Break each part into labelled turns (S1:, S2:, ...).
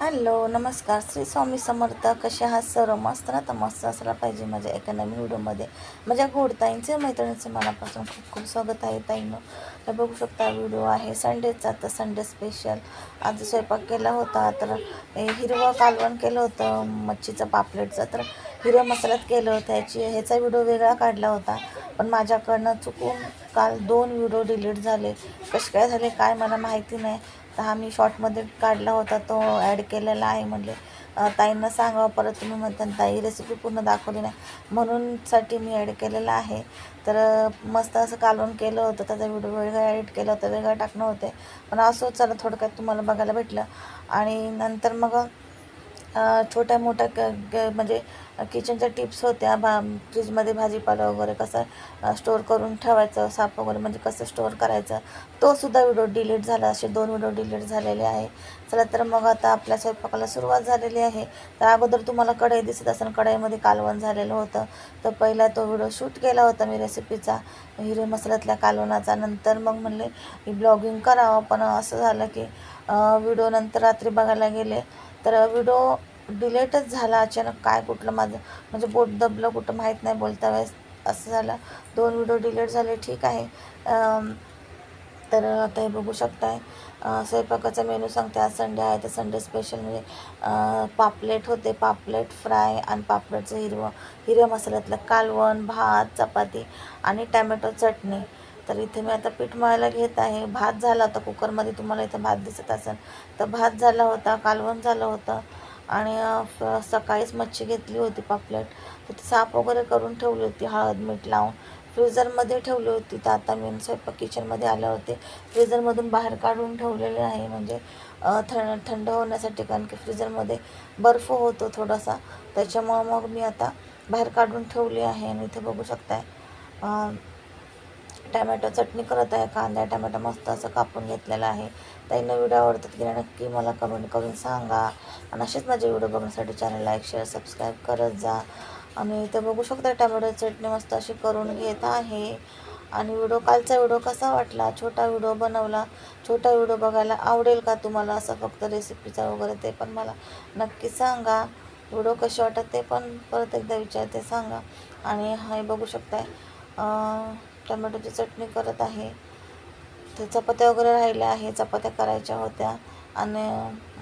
S1: Hello नमस्कार. श्री स्वामी समर्थ कसे आहात? सर्व मस्त ना? तर मस्त असला पाहिजे माझ्या एका नवीन व्हिडिओमध्ये. माझ्या गोडताईंचे मैत्रिणीचे मनापासून खूप खूप स्वागत आहे ताईनं. तर बघू शकता व्हिडिओ आहे संडेचा तर संडे स्पेशल आज स्वयंपाक केला होता तर हिरवं कालवण केलं होतं मच्छीचं पापलेटचं. तर हिरव्या मसाल्यात केलं होतं ह्याची ह्याचा व्हिडिओ वेगळा काढला होता. पण माझ्याकडनं चुकून काल दोन व्हिडिओ डिलीट झाले. कसे काय झाले काय मला माहिती नाही. हा मी शॉर्टमध्ये काढला होता तो ॲड केलेला आहे म्हणले ताईंना सांगावं परत तुम्ही म्हणता ताई रेसिपी पूर्ण दाखवली नाही. म्हणूनसाठी मी ॲड केलेला आहे. तर मस्त असं कालून केलं होतं त्याचा व्हिडिओ वेगळा एडिट केला होता वेगळा टाकणं होते पण असं चला थोडक्यात तुम्हाला बघायला भेटलं. आणि नंतर मग छोट्या मोठ्या क क म्हणजे किचनच्या टिप्स होत्या भा फ्रीजमध्ये भाजीपाला वगैरे कसं स्टोअर करून ठेवायचं साप वगैरे म्हणजे कसं स्टोअर करायचं तोसुद्धा व्हिडिओ डिलीट झाला असे दोन व्हिडिओ डिलीट झालेले आहे. चला तर मग आता आपल्या स्वयंपाकाला सुरुवात झालेली आहे. तर अगोदर तुम्हाला कढई दिसत असेल कढईमध्ये कालवण झालेलं होतं. तर पहिला तो व्हिडिओ शूट केला होता मी रेसिपीचा हिरे मसाल्यातल्या कालवणाचा. नंतर मग म्हणले ब्लॉगिंग करावं. पण असं झालं की व्हिडिओ नंतर रात्री बघायला गेले. तर व्हिडिओ डिलेटच झाला अचानक काय कुठलं माझं म्हणजे बोट दबलं कुठं माहीत नाही बोलता वेळेस असं झालं. दोन व्हिडिओ डिलेट झाले ठीक आहे. तर आता हे बघू शकताय. स्वयंपाकाचा मेनू सांगते. आज संडे आहे तर संडे स्पेशल म्हणजे पापलेट होते. पापलेट फ्राय आणि पापलेटचं हिरवं हिरव्या मसाल्यातलं कालवण भात चपाती आणि टॅमॅटो चटणी. तर इथे मी आता पीठ मळायला घेत आहे. भात झाला होता कुकरमध्ये तुम्हाला इथं भात दिसत असेल. तर भात झाला होता कालवण झालं होतं आणि फ- सकाळीच मच्छी घेतली होती पापलेट. तर ती साफ वगैरे करून ठेवली होती हळद मीठ लावून. फ्रीझरमध्ये ठेवली होती. तर आता मी स्वयंपाक किचनमध्ये आले होते. फ्रीझरमधून बाहेर काढून ठेवलेले आहे. म्हणजे थंड थंड होण्यासाठी कारण की फ्रीझरमध्ये बर्फ होतो थोडासा. त्याच्यामुळं मग मी आता बाहेर काढून ठेवली आहे आणि इथे बघू शकताय. टॅमॅटो चटणी करत आहे. कांदा टॅमॅटो मस्त असं कापून घेतलेला आहे. ताईंना व्हिडिओ आवडतात की नक्की मला कमेंट करून सांगा. आणि असेच माझे व्हिडिओ बघण्यासाठी चॅनल लाईक शेअर सबस्क्राईब करत जा. आणि इथं बघू शकता टॅमॅटो चटणी मस्त अशी करून घेत आहे. आणि व्हिडिओ कालचा व्हिडिओ कसा वाटला? छोटा व्हिडिओ बनवला. छोटा व्हिडिओ बघायला आवडेल का तुम्हाला? असं फक्त रेसिपीचा वगैरे ते पण मला नक्की सांगा. व्हिडिओ कसे वाटत ते पण परत एकदा विचारते सांगा. आणि हे बघू शकताय टोमॅटोची चटणी करत आहे. ते चपात्या वगैरे राहिल्या आहे चपात्या करायच्या होत्या. आणि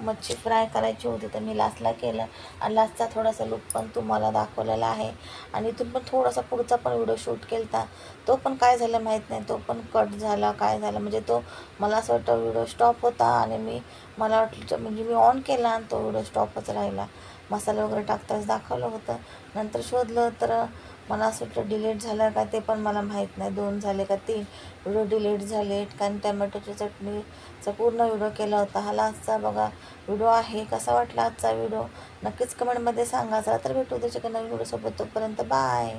S1: मच्छी फ्राय करायची होती तर मी लास्टला केलं. आणि लास्टचा थोडासा लूप पण तुम्हाला दाखवलेला आहे. आणि इथून पण थोडासा पुढचा पण व्हिडिओ शूट केला तो पण काय झालं माहीत नाही. तो पण कट झाला काय झालं. म्हणजे तो मला असं वाटतं व्हिडिओ स्टॉप होता. आणि मी मला वाटलं म्हणजे मी ऑन केला आणि तो व्हिडिओ स्टॉपच राहिला. मसाला वगैरे टाकताच दाखवलं होतं. नंतर शोधलं तर मला असं वाटतं डिलीट झालं का ते पण मला माहीत नाही. दोन झाले का तीन. व्हिडिओ डिलीट झाले कारण टॅमॅटोची चटणीचा पूर्ण व्हिडिओ केला होता. हा आजचा बघा व्हिडिओ आहे. कसा वाटला आजचा व्हिडिओ? नक्कीच कमेंटमध्ये सांगा. चला तर भेटू त्याच्या नवीन व्हिडिओसोबत. तोपर्यंत बाय